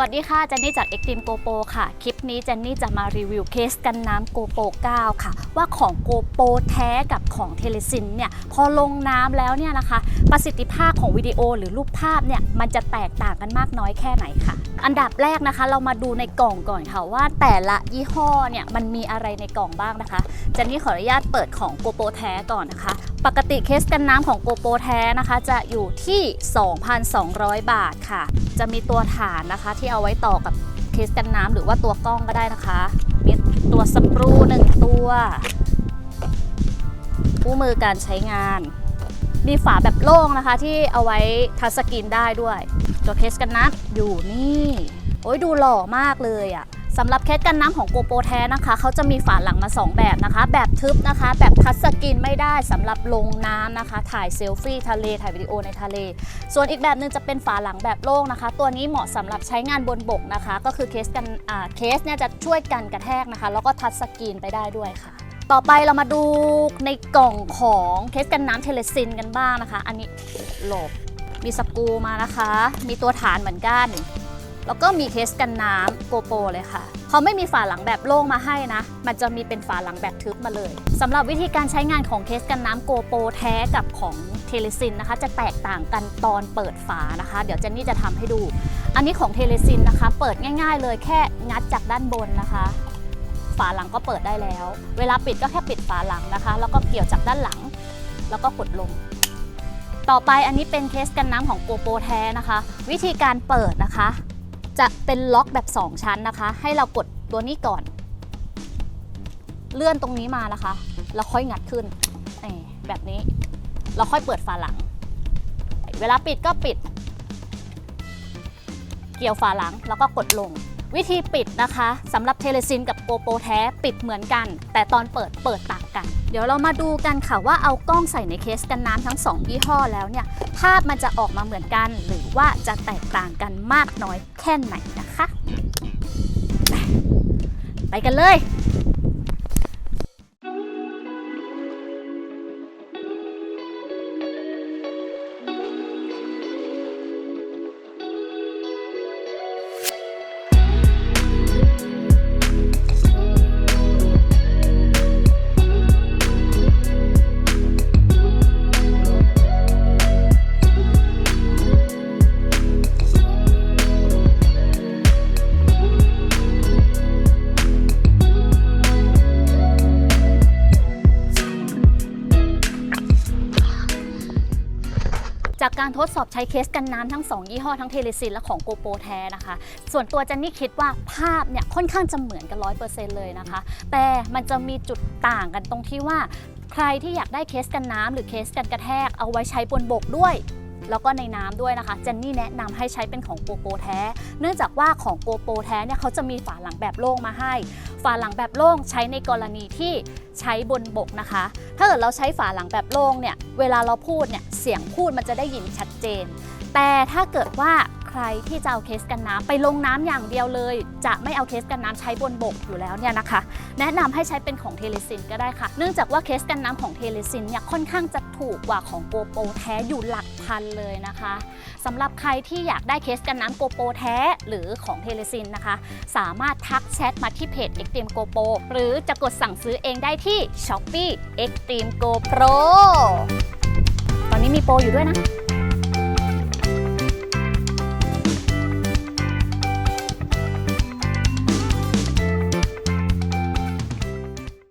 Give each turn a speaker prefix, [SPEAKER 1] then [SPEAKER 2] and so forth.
[SPEAKER 1] วัสดีค่ะเจนนี่จาก Extreme GoPro ค่ะ คลิปนี้เจนนี่จะมารีวิวเคสกันน้ำ GoPro 9ค่ะ ว่าของ GoPro แท้กับของเทเลซินเนี่ยพอลงน้ำแล้วเนี่ยนะคะ ประสิทธิภาพของวิดีโอหรือรูปภาพเนี่ยมันจะแตกต่างกันมากน้อยแค่ไหนค่ะ อันดับแรกนะคะ เรามาดูในกล่องก่อนค่ะว่าแต่ละยี่ห้อเนี่ยมันมีอะไรในกล่องบ้างนะคะเจนนี่ขออนุญาตเปิดของ GoPro แท้ก่อนนะคะ ปกติเคสกันน้ำของ GoPro แท้นะคะ จะอยู่ที่ 2,200 บาทค่ะ จะมีตัวฐานนะคะที่เอาไว้ต่อกับเคสกันน้ำหรือว่าตัวกล้องก็ได้นะคะ มีตัวสกรูหนึ่งตัวคู่มือการใช้งาน มีฝาแบบโล่งนะคะ ที่เอาไว้ทัชสกรีนได้ด้วย ตัวเคสกันน้ำอยู่นี่ โอ้ยดูหล่อมากเลยอะ่ะ สำหรับเคสกันน้ำของโกโปแท้นะคะ เขาจะมีฝาหลังมา 2 แบบนะคะ แบบทึบนะคะ แบบทัชสกรีนไม่ได้สำหรับลงน้ำนะคะ ถ่ายเซลฟี่ทะเล ถ่ายวิดีโอในทะเล ส่วนอีกแบบหนึ่งจะเป็นฝาหลังแบบโล่งนะคะ ตัวนี้เหมาะสำหรับใช้งานบนบกนะคะ ก็คือเคสกันอ่าเคสเนี่ยจะช่วยกันกระแทกนะคะ แล้วก็ทัชสกรีนไปได้ด้วยค่ะต่อไปเรามาดูในกล่องของเคสกันน้ำเทเลซินกันบ้างนะคะ อันนี้หลบมีสกูมานะคะ มีตัวฐานเหมือนกัน แล้วก็มีเคสกันน้ำโกโปรเลยค่ะเขาไม่มีฝาหลังแบบโล่งมาให้นะ มันจะมีเป็นฝาหลังแบบทึบมาเลยสำหรับวิธีการใช้งานของเคสกันน้ำโกโปรแท้กับของเทเลซินนะคะ จะแตกต่างกันตอนเปิดฝานะคะ เดี๋ยวเจนนี่จะทำให้ดู อันนี้ของเทเลซินนะคะ เปิดง่าย ๆ เลยแค่งัดจากด้านบนนะคะ ฝาหลังก็เปิดได้แล้ว เวลาปิดก็แค่ปิดฝาหลังนะคะ แล้วก็เกี่ยวจากด้านหลัง แล้วก็กดลงต่อไปอันนี้เป็นเคสกันน้ำของโกโปรแท้นะคะ วิธีการเปิดนะคะ จะเป็นล็อกแบบ 2 ชั้นนะคะ ให้เรากดตัวนี้ก่อน เลื่อนตรงนี้มานะคะ แล้วค่อยงัดขึ้นแบบนี้ เราค่อยเปิดฝาหลัง เวลาปิดก็ปิด เกี่ยวฝาหลังแล้วก็กดลง วิธีปิดนะคะสำหรับเทเลซินกับโกโปแท้ปิดเหมือนกัน แต่ตอนเปิดเปิดต่างกัน เดี๋ยวเรามาดูกันค่ะว่าเอากล้องใส่ในเคสกันน้ำทั้ง 2 ยี่ห้อแล้วเนี่ย ภาพมันจะออกมาเหมือนกัน หรือว่าจะแตกต่างกันมากน้อยแค่ไหนนะคะ ไปกันเลย จากการทดสอบใช้เคสกันน้ำทั้ง 2 ยี่ห้อทั้งเทเลซินและของโกโปรแท้นะคะ ส่วนตัวเจนนี่คิดว่าภาพเนี่ยค่อนข้างจะเหมือนกันร้อยเปอร์เซ็นต์เลยนะคะ แต่มันจะมีจุดต่างกันตรงที่ว่า ใครที่อยากได้เคสกันน้ำหรือเคสกันกระแทกเอาไว้ใช้บนบกด้วย แล้วก็ในน้ำด้วยนะคะ เจนนี่แนะนำให้ใช้เป็นของโกโปแท้ เนื่องจากว่าของโกโปแท้เนี่ยเขาจะมีฝาหลังแบบโล่งมาให้ ฝาหลังแบบโล่งใช้ในกรณีที่ใช้บนบกนะคะ ถ้าเกิดเราใช้ฝาหลังแบบโล่งเนี่ย เวลาเราพูดเนี่ย เสียงพูดมันจะได้ยินชัดเจน แต่ถ้าเกิดว่า ใครที่จะเอาเคสกันน้ำไปลงน้ำอย่างเดียวเลย จะไม่เอาเคสกันน้ำใช้บนบกอยู่แล้วเนี่ยนะคะ แนะนำให้ใช้เป็นของเทเลซินก็ได้ค่ะ เนื่องจากว่าเคสกันน้ำของเทเลซินเนี่ยค่อนข้างจะถูกกว่าของโกโปรแท้อยู่หลักพันเลยนะคะสำหรับใครที่อยากได้เคสกันน้ำโกโปรแท้หรือของเทเลซินนะคะ สามารถทักแชทมาที่เพจ Extreme GoPro หรือจะกดสั่งซื้อเองได้ที่ Shopee Extreme GoPro ตอนนี้มีโปรอยู่ด้วยนะ